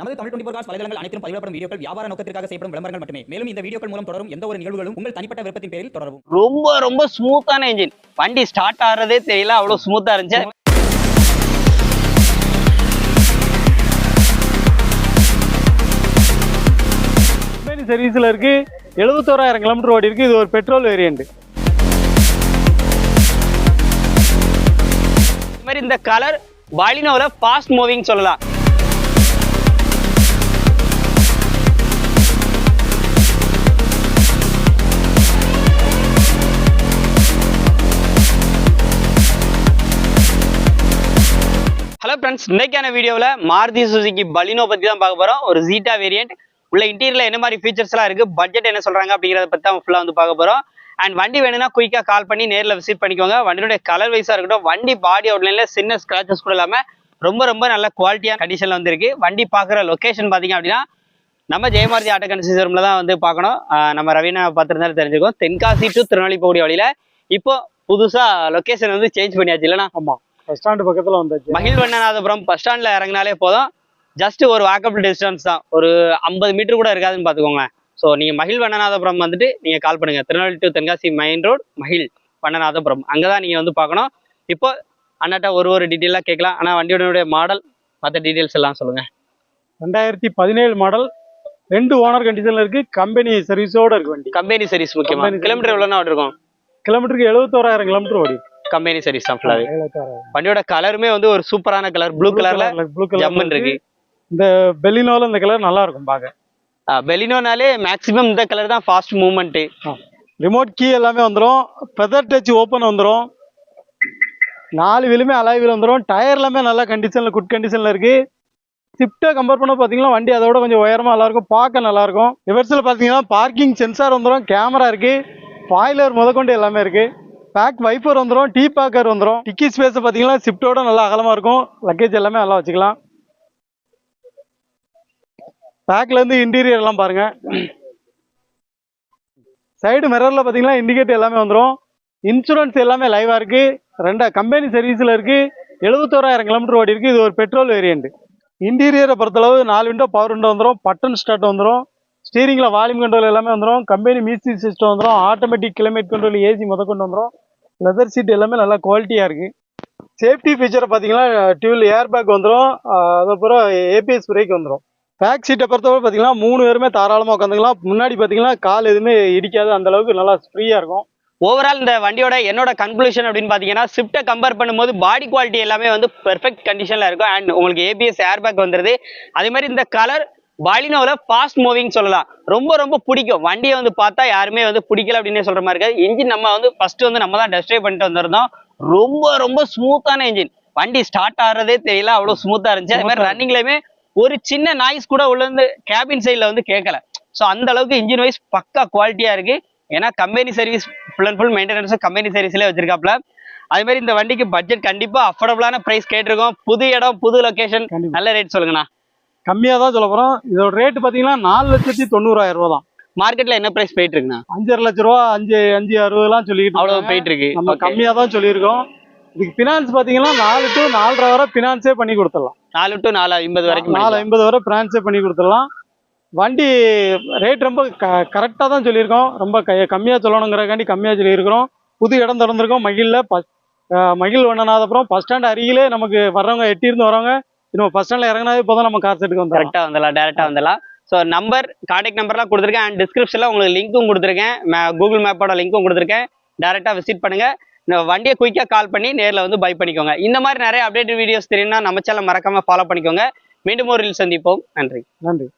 நமது Tamil twenty cos வலைதளங்கள் அனைத்தும் பதிவிடப்படும் வீடியோக்கள் வியாபார நோக்கத்திற்காக செய்யப்படும் விளம்பரங்கள் மட்டுமே. மேலும் இந்த வீடியோக்கள் மூலம் தொடரும் எந்த ஒரு நிகழ்வுகளும் உங்கள் தனிப்பட்ட விருப்பத்தின் பேரில் தொடரவும். ரொம்ப ரொம்ப ஸ்மூத்தான இன்ஜின் வண்டி ஸ்டார்ட் ஆகிறதே தெரியல அவ்வளவு ஸ்மூத்தா இருந்துச்சு. கம்பெனி சர்வீஸில் இருக்கு. எழுபத்தோராயிரம் கிலோமீட்டர் ஓடி இருக்கு. இது ஒரு பெட்ரோல் வேரியண்ட் மாதிரி இந்த கலர் பாலினோல ஃபாஸ்ட் மூவிங் சொல்லலாம். ஹலோ ஃப்ரெண்ட்ஸ் இன்னைக்கான வீடியோவில் மாருதி சுசுகி பலினோ பற்றி தான் பார்க்க போகிறோம் ஒரு ஜீட்டா வேரியன்ட் உள்ள இன்டீரியரில் என்ன மாதிரி ஃபீச்சர்ஸ்லாம் இருக்குது பட்ஜெட் என்ன சொல்கிறாங்க அப்படிங்கிறத பற்றி தான் ஃபுல்லாக வந்து பார்க்க போகிறோம் அண்ட் வண்டி வேணும்னா குயிக்காக கால் பண்ணி நேரில் விசிட் பண்ணிக்கோங்க. வண்டியோட கலர் வைஸாக இருக்கட்டும் வண்டி பாடி அவுட்லைனில் சின்ன ஸ்க்ராச்சஸ் கூட இல்லாமல் ரொம்ப ரொம்ப நல்ல குவாலிட்டியான கண்டிஷனில் வந்துருக்கு. வண்டி பார்க்குற லொக்கேஷன் பார்த்தீங்க அப்படின்னா நம்ம ஜெயமாரதி ஆட்டோ கன்சிசரமில் தான் வந்து பார்க்கணும். நம்ம ரவீனா பார்த்துருந்தாலும் தெரிஞ்சுக்கோம் தென்காசி டு திருநெல்வேலி போகக்கூடிய வழியில் இப்போ புதுசாக லொக்கேஷன் வந்து சேஞ்ச் பண்ணியாச்சு இல்லைனா ஆமாம் பஸ் ஸ்டாண்டு பக்கத்தில் வந்தாச்சு. மகிழ்வண்ணநாதபுரம் பஸ் ஸ்டாண்ட்ல இறங்கினாலே போதும். ஜஸ்ட் ஒரு வாக்கபிள் டிஸ்டன்ஸ் தான். ஒரு ஐம்பது மீட்டர் கூட இருக்காதுன்னு பார்த்துக்கோங்க. ஸோ நீங்கள் மகிழ் வண்ணநாதபுரம் வந்துட்டு நீங்கள் கால் பண்ணுங்க. Tirunelveli to Tenkasi main road மகிழ் வண்ணநாதபுரம் அங்கே தான் நீங்கள் வந்து பார்க்கணும். இப்போ அண்ணாட்ட ஒரு ஒரு டீட்டெயிலாக கேட்கலாம். ஆனால் வண்டியோட மாடல் மற்ற டீட்டெயில்ஸ் எல்லாம் சொல்லுங்கள் ரெண்டாயிரத்தி பதினேழு மாடல் ரெண்டு ஓனர் கண்டிஷனில் இருக்கு. கம்பெனி சர்வீஸோட இருக்கு வண்டி. கம்பெனி சர்வீஸ் முக்கியமா? Company கிலோமீட்டர் எவ்வளோனா இருக்கும் கிலோமீட்டருக்கு எழுபத்தோராயிரம் கிலோமீட்டர் ஓடி. கம்பெனி சர்வீஸ் தான் எழுபத்தோராயிரம் வண்டியோட கலருமே வந்து ஒரு சூப்பரான கலர் ப்ளூ கலர்ல ப்ளூ கலர் இருக்கு. இந்த பெலினோல இந்த கலர் நல்லா இருக்கும் பார்க்க பெலினோனாலே மேக்ஸிமம் இந்த கலர் தான் ஃபாஸ்ட் மூவ்மெண்ட்டு ரிமோட் கீ எல்லாமே வந்துடும் ஃபெதர் டச் ஓப்பன் வந்துடும் நாலு வீலுமே அலாய் வீல் வந்துடும் டயர் எல்லாமே நல்ல கண்டிஷனில் குட் கண்டிஷனில் இருக்கு. ஸ்விஃப்ட்டை கம்பேர் பண்ண பார்த்தீங்கன்னா வண்டி அதோட கொஞ்சம் உயரமாக நல்லா இருக்கும் பார்க்க நல்லா இருக்கும் ரிவர்ஸில் பார்த்தீங்கன்னா பார்க்கிங் சென்சார் வந்துடும் கேமரா இருக்கு. ஃபாயிலர் முதற்கொண்டு எல்லாமே இருக்கு. பேக் வைப்பர் வந்துடும் டீ பேக்கர் வந்துடும் டிக்கி ஸ்பேஸ் பார்த்தீங்கன்னா ஷிஃப்ட்டோட நல்லா அகலமாக இருக்கும். லக்கேஜ் எல்லாமே நல்லா வச்சுக்கலாம். பேக்லேருந்து இன்டீரியர் எல்லாம் பாருங்கள் சைடு மிரரில் பார்த்தீங்கன்னா இண்டிகேட்டர் எல்லாமே வந்துடும் இன்சூரன்ஸ் எல்லாமே லைவாக இருக்குது ரெண்டா கம்பெனி சர்வீஸில் இருக்குது எழுபத்தோராயிரம் கிலோமீட்டர் ஓடி இருக்குது இது ஒரு பெட்ரோல் வேரியண்ட் இன்டீரியரை பொறுத்தளவு நாலு விண்டோ பவர் விண்டோ வந்துடும் பட்டன் ஸ்டார்ட் வந்துடும் ஸ்டீரிங்கில் வால்யூம் கண்ட்ரோல் எல்லாமே வந்துடும் கம்பெனி மியூசிக் சிஸ்டம் வந்துடும் ஆட்டோமேட்டிக் கிளைமேட் கண்ட்ரோல் ஏசி முத கொண்டு வந்துடும் லெதர் சீட் எல்லாமே நல்லா குவாலிட்டியாக இருக்குது சேஃப்டி ஃபீச்சரை பார்த்தீங்கன்னா டியூவில் ஏர் பேக் வந்துடும் அதுக்கப்புறம் ஏபிஎஸ் பிரேக் வந்துடும் பேக் சீட்டை பொறுத்தவரை பார்த்தீங்கன்னா மூணு பேருமே தாராளமாக உட்காந்துக்கலாம். முன்னாடி பார்த்தீங்கன்னா கால் எதுவுமே இடிக்காது. அந்த அளவுக்கு நல்லா ஃப்ரீயாக இருக்கும். ஓவரால் இந்த வண்டியோட என்னோட கன்க்ளூஷன் அப்படின்னு பார்த்தீங்கன்னா ஸ்விஃப்ட்டை கம்பேர் பண்ணும்போது பாடி குவாலிட்டி எல்லாமே வந்து பெர்ஃபெக்ட் கண்டிஷனில் இருக்கும். அண்ட் உங்களுக்கு ஏபிஎஸ் ஏர்பேக் வந்துருது. அதே மாதிரி இந்த கலர் பாலினோவில் ஃபாஸ்ட் மூவிங் சொல்லலாம். ரொம்ப ரொம்ப பிடிக்கும். வண்டியை வந்து பார்த்தா யாருமே வந்து பிடிக்கல அப்படின்னே சொல்ற மாதிரி இருக்காது. இன்ஜின் நம்ம வந்து ஃபர்ஸ்ட் வந்து நம்ம தான் டெஸ்ட் பண்ணிட்டு வந்திருந்தோம். ரொம்ப ரொம்ப ஸ்மூத்தான இன்ஜின் வண்டி ஸ்டார்ட் ஆகிறதே தெரியல. அவ்வளோ ஸ்மூத்தாக இருந்துச்சு. அதே மாதிரி ரன்னிங்லையுமே ஒரு சின்ன நாய்ஸ் கூட உள்ள இருந்து கேபின் சைடில் வந்து கேட்கல ஸோ அந்த அளவுக்கு இன்ஜின் வைஸ் பக்கா குவாலிட்டியாக இருக்கு. ஏன்னா company service full and full மெயின்டெனன்ஸும் company சர்வீஸ்லேயே வச்சிருக்காப்ல அதே மாதிரி இந்த வண்டிக்கு பட்ஜெட் கண்டிப்பா அஃபோர்டபுளான பிரைஸ் கேட்டிருக்கோம். புது இடம் புது லொகேஷன். நல்ல ரேட் சொல்லுங்கண்ணா. கம்மியாக தான் சொல்ல போகிறோம் இதோட ரேட்டு பார்த்தீங்கன்னா நாலு லட்சத்தி தொண்ணூறாயிரம் ரூபா தான். மார்க்கெட்ல என்ன பிரைஸ் போயிட்டு இருக்குண்ணா அஞ்சரை லட்ச ரூபா அஞ்சு அஞ்சு அறுபதுலாம் சொல்லிக்கிட்டு அவ்வளவு இருக்காங்க. போயிட்டு இருக்கு நம்ம. கம்மியாக தான் சொல்லியிருக்கோம். இதுக்கு ஃபினான்ஸ் பார்த்தீங்கன்னா நாலு டு நாலரை வரை ஃபினான்ஸே பண்ணி கொடுத்துடலாம். நாலு டு நாலு ஐம்பது வரைக்கும் நாலு ஐம்பது வரை ஃபினான்ஸே பண்ணி கொடுத்துடலாம். வண்டி ரேட் ரொம்ப க கரெக்டாக தான் சொல்லியிருக்கோம். ரொம்ப க கம்மியாக சொல்லணுங்கிறக்காண்டி கம்மியாக சொல்லியிருக்கிறோம். புது இடம் திறந்திருக்கோம். மகிழில் பஸ் மகிழ் வண்ணநாதபுரம் பஸ் ஸ்டாண்ட் அருகிலே நமக்கு வர்றவங்க எட்டியிருந்து வரவங்க இன்னும் பஸ் ஸ்டாண்டில் இறங்கினாவே போதும் நம்ம கார் செட்டுக்கு வந்துடலாம் கரெக்டா வந்துடலாம் டேரக்டா வந்துடலாம் ஸோ நம்பர் கான்டாக்ட் நம்பர்லாம் கொடுத்துருக்கேன். அண்ட் டிஸ்கிரிப்ஷனில் உங்களுக்கு லிங்க்கும் கொடுத்துருக்கேன். கூகுள் மேப்போட லிங்க்கும் கொடுத்துருக்கேன். டேரெக்டாக விசிட் பண்ணுங்க. இந்த வண்டியை குயிக்காக கால் பண்ணி நேரில் வந்து பை பண்ணிக்கோங்க. இந்த மாதிரி நிறைய அப்டேட் வீடியோஸ் தெரியும்னா நம்ம சேனல் மறக்காம ஃபாலோ பண்ணிக்கோங்க. மீண்டும் ஒரு சந்திப்போம். நன்றி. நன்றி.